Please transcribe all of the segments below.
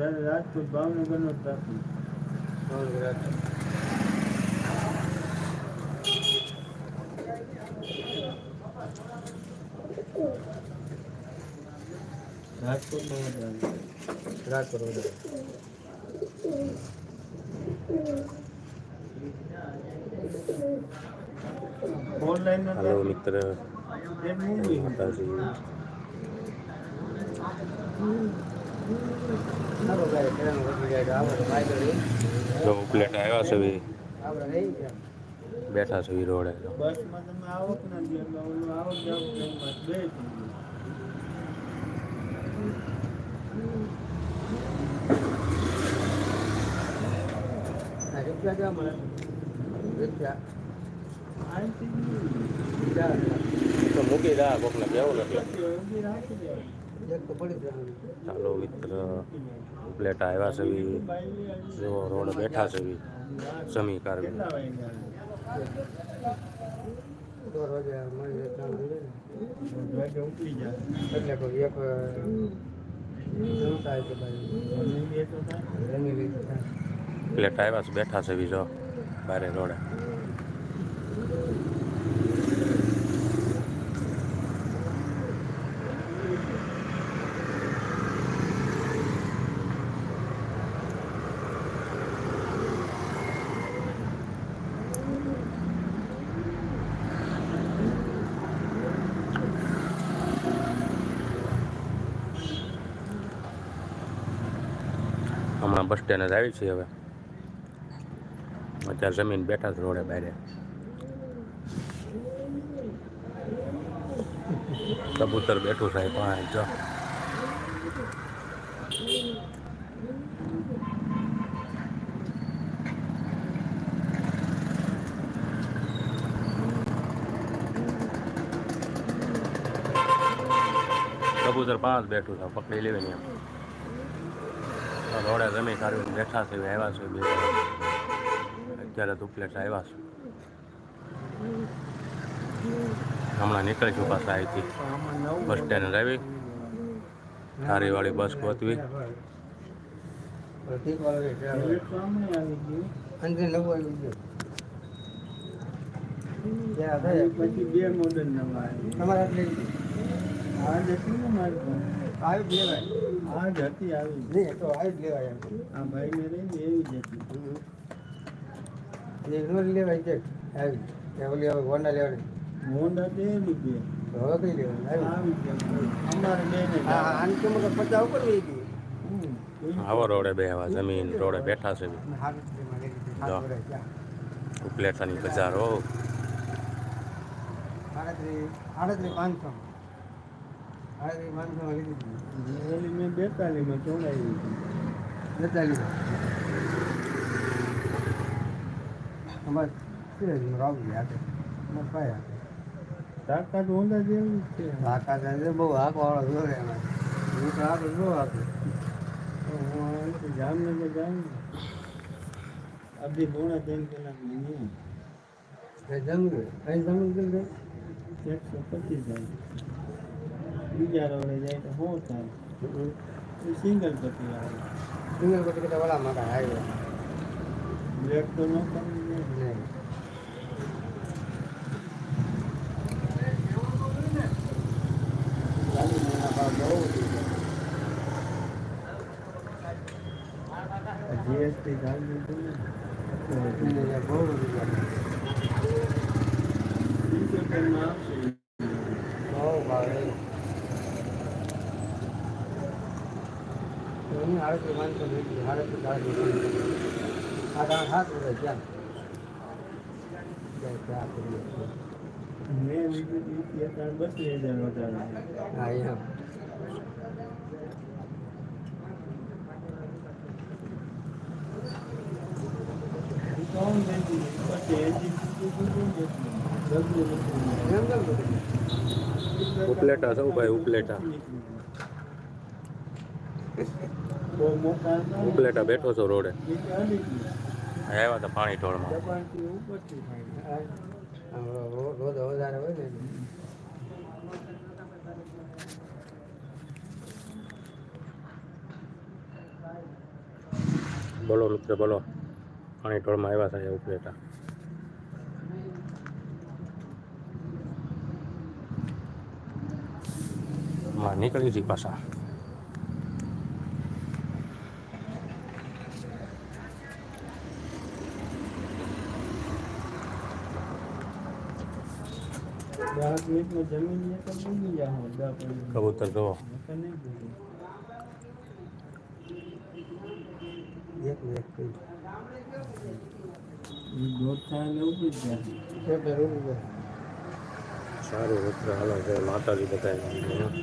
Rajkot ભાવનગરનો traffic રાજકોટમાં વધારે રાજકોટ વધારે ઓનલાઈન હાલો મિત્ર એક મૂવી માતાજી સારો ગાય ટ્રેન વધી જાય તો આપણે ફાયદો રહે જો પ્લેટ આવ્યા છે બી આપણે રહી ગયા બેઠા છે બી રોડે બસમાં તમે આવો કે નથી એટલે ઓલું આવો જાવ ટ્રેનમાં બે થઈ ગયું. આ રૂપિયા કેવા મળે રૂપિયા અહીંથી ચાર તો મૂકી દા કોકને કેવું નથી ચાલો મિત્ર પ્લેટ આવ્યા છે બી. જો રોડ બેઠા છે બી. સમી કારવી પ્લેટ આવ્યા છે, બેઠા છે બીજો બારે થઈ જાય ને વાગે ઉકળી જાય એટલે કોઈ એક શું થાય કે ભાઈ અને બે તો થાય રમી લીધું થાય પ્લેટ આવ્યા છે બેઠા છે બી જો બારે રોડે હમણાં બસ સ્ટેન્ડ આવી છીએ હવે. અત્યારે જમીન બેઠા છે રોડે બારે કબૂતર બેઠું સાહેબ પાંચ જો કબૂતર પાંચ બેઠું છે, પકડી લેવાની એમ. રોડે જમી કાઢીને બેઠા છે આવ્યા છે બે. અત્યારે દુપ્લેટ આવ્યા છે. હમણાં નીકળી છું પાછા અહીંથી. બસ સ્ટેન્ડ આવી થારીવાળી બસ ગોતવી. પછી બે મોડલ નવા આવ્યા તમારા એટલે આ જ હતી ને મારી આવી લેવાય. હા જ હતી આવી. નહીં તો આવી લેવાય આ ભાઈને રહી ને એવી લેવાય છે આવી. ઓલી હવે હોન્ડા લેવાની. હોન્ડા તો તો હવે કઈ લેવાની? આવી. આવી અમારે બે હા હા આની તો પચાસ ઉપર વહી ગઈ. આવો રોડે બે આવા જમીન રોડે બેઠા છે. લઈ લીધી. ઉપલેટાની બજાર હો. આડત્રીસ આડત્રીસ પાંચસો આડત્રીસ પાંચસો માં લીધી હતી. ઓલી મેં બેતાલીમાં ચોડાવી બેતાલીસ અમારે સિરાજમાં રાવું ગયા છે અમારે પાય હાથે. તાકાત હોન્ડા જેવી છે તાકાત આજે બહુ હાક વાળો જોડે એમાં. હું તો આપે હું અહીંથી જામનગર જાઉં અભી પોણા ત્રણ કલાકની નહીં જમવું કઈ જમવું એકસો પચીસ જાય. બીજા રોડે જાય તો શું થાય? સિંગલ પટ્ટી આવે સિંગલ પછી વળા વડા માતા હાઈવે. બ્રેક તો ન બહુ જીએસટી નહીં, બહુ રૂપિયા આવશે બહુ ભાવે હું આડત્રીસ પાંચસો લીધી આડત્રીસ આડત્રીસ આ ત્રણ સાત વર્ષ ક્યાં ક્યાં ક્યાં કરીએ મેં લીધું હતું ઈ અત્યારે બત્રીસ હજાર વધારે હા એમ કોણ બેઠું ઉપલેટા બેઠો છો રોડે. આવ્યા હતા પાણી ઢોળમાં. બોલો મિત્ર બોલો. પાણી ટોળમાં આવ્યા થાય ઉપલેટા. નીકળી હતી પાછા. રૂમ જાય સારું મિત્ર હાલો છે માતાજી બતાવી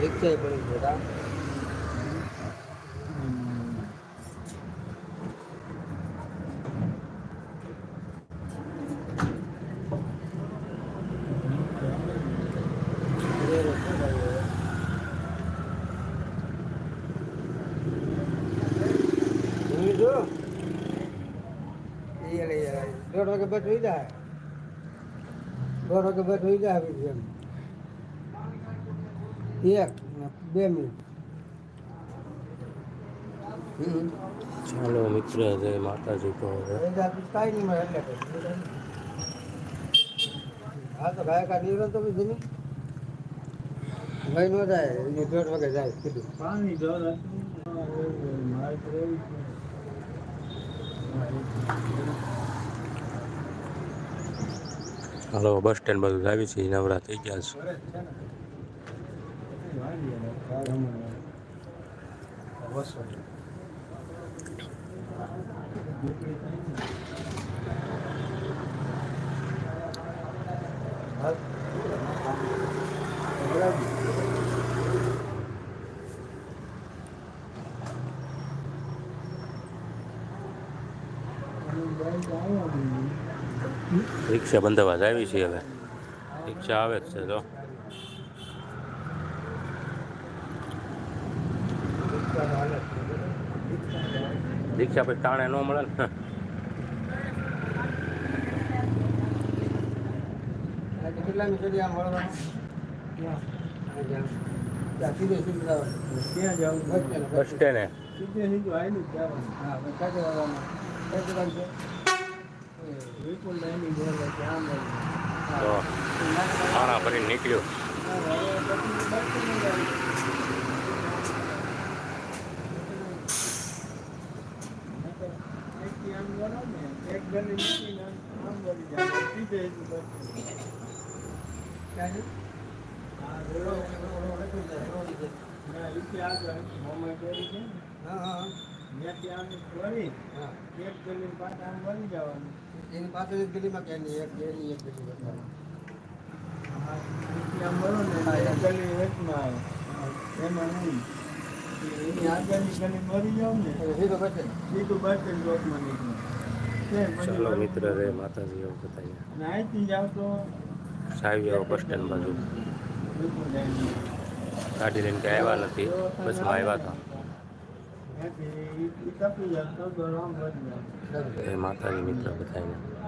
રિક્ષા પડી ગયા હમ. હું જો એ લઈ જાય બસ હોઈ જાય. દોઢ વાગે બસ હોઈ જાય બીજું એમ. એક બે મિનિટ. ચાલો મિત્ર જય માતાજી તો કાંઈ નહીં મળે એટલે હા તો ભાઈ કાઢી રહ્યો તો બી જમી. ભાઈ ન જાય એને દોઢ વાગે જાય કીધું. પાણી ઢોર હતું. હા, એવું હોય. મારે તો એવું જ છે. હા, એ જ. હાલો બસ સ્ટેન્ડ બધું આવી છે નવરા થઈ ગયા છે. રિક્ષા બંધાવા આવી છે હવે. રિક્ષા આવે જ છે તો. રિક્ષા પછી તાણે ન મળે ને. કેટલામી સુધી આમ વળવાનું બસ સ્ટેન્ડ, તો ખાણા ભરીને નીકળ્યો હા, હવે પછી બસ સ્ટેન્ડ જ આવી. નકર એકથી આમ વળો ને, એક ગલી મૂકીને આમ વળી જવાનું. સીધે સીધું બસ સ્ટેન્ડ. ક્યાં છે? હા, રોડો ના, ઈથી આગળ મોમાં ડેરી છે ને, હા હા ત્યાંથી આમ વળી, હા એક ગલી પાછા આમ વળી જવાનું. એની પાછળ એક ગલીમાં ક્યાં નહીં એક એની એક ગલી બતાવો. હા, ઈથી આમ વળો ને, એક ગલી વચમાં આવે. એમાં નહીં. એની આગળની ગલી મરી જાવ ને એટલે સીધો બસે સીધું બસ સ્ટેન્ડ ચોકમાં નીકળો. છે, પછી ચાલો વળી મિત્ર રે માતાજી એવું બતાવીએ અને અહીંથી જાવ તો સાવી આવો બસ સ્ટેન્ડ બાજુ વિપુલ લાઈની. ગાડી લઈને ક્યાંય આવ્યા નથી બસમાં આવ્યા હતા એ માતાજી મિત્ર બતાવીને